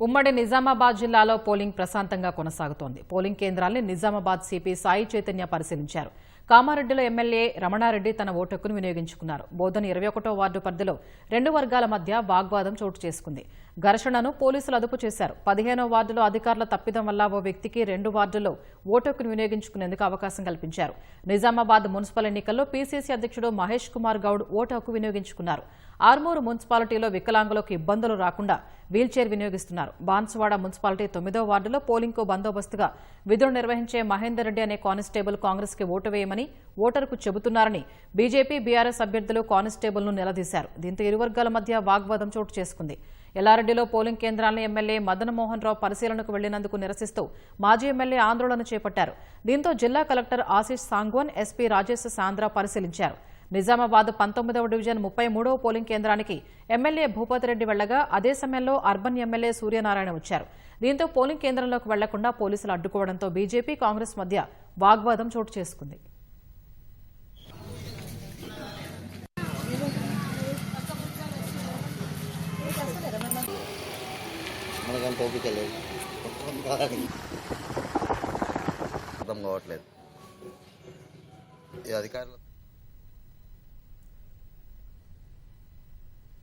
ఉమ్మడి నిజామాబాద్ జిల్లాలో పోలింగ్ ప్రశాంతంగా కొనసాగుతోంది. పోలింగ్ కేంద్రాల్ని నిజామాబాద్ సిపి సాయి చైతన్య పరిశీలించారు. కామారెడ్డిలో ఎమ్మెల్యే రమణారెడ్డి తన ఓటు హక్కును వినియోగించుకున్నారు. బోధన ఇరవై ఒకటో వార్డు పరిధిలో రెండు వర్గాల మధ్య వాగ్వాదం చోటు చేసుకుంది. ఘర్షణను పోలీసులు అదుపు చేశారు. పదిహేనో వార్డులో అధికారుల తప్పిదం వల్ల ఓ వ్యక్తికి రెండు వార్డుల్లో ఓటు హక్కును వినియోగించుకునేందుకు అవకాశం కల్పించారు. నిజామాబాద్ మున్సిపల్ ఎన్నికల్లో పీసీసీ అధ్యక్షుడు మహేష్ కుమార్ గౌడ్ ఓటు హక్కు వినియోగించుకున్నారు. ఆర్మూరు మున్సిపాలిటీలో వికలాంగులకు ఇబ్బందులు రాకుండా వీల్చైర్ వినియోగిస్తున్నారు. బాన్సువాడ మున్సిపాలిటీ తొమ్మిదో వార్డులో పోలింగ్కు బందోబస్తుగా విధులు నిర్వహించే మహేందర్ రెడ్డి అనే కానిస్టేబుల్ కాంగ్రెస్కి ఓటు వేయమని ఓటరుకు చెబుతున్నారని బీజేపీ బీఆర్ఎస్ అభ్యర్థులు కానిస్టేబుల్ను నిలదీశారు. దీంతో ఇరు వర్గాల మధ్య వాగ్వాదం చోటు చేసుకుంది. ఎల్లారెడ్డిలో పోలింగ్ కేంద్రాలను ఎమ్మెల్యే మదన్ మోహన్ రావు పరిశీలనకు వెళ్ళినందుకు నిరసిస్తూ మాజీ ఎమ్మెల్యే ఆందోళన చేపట్టారు. దీంతో జిల్లా కలెక్టర్ ఆశీష్ సాంగ్వాన్ ఎస్పీ రాజేష్ సాంద్రా పరిశీలించారు. నిజామాబాద్ పంతొమ్మిదవ డివిజన్ ముప్పై మూడవ పోలింగ్ కేంద్రానికి ఎమ్మెల్యే భూపతిరెడ్డి వెళ్ళగా అదే సమయంలో అర్బన్ ఎమ్మెల్యే సూర్యనారాయణ వచ్చారు. దీంతో పోలింగ్ కేంద్రంలోకి వెళ్ళకుండా పోలీసులు అడ్డుకోవడంతో బీజేపీ కాంగ్రెస్ మధ్య వాగ్వాదం చోటు చేసుకుంది. మనకంత ఓపిక లేదు. అర్థం కావట్లేదు. ఈ అధికారులు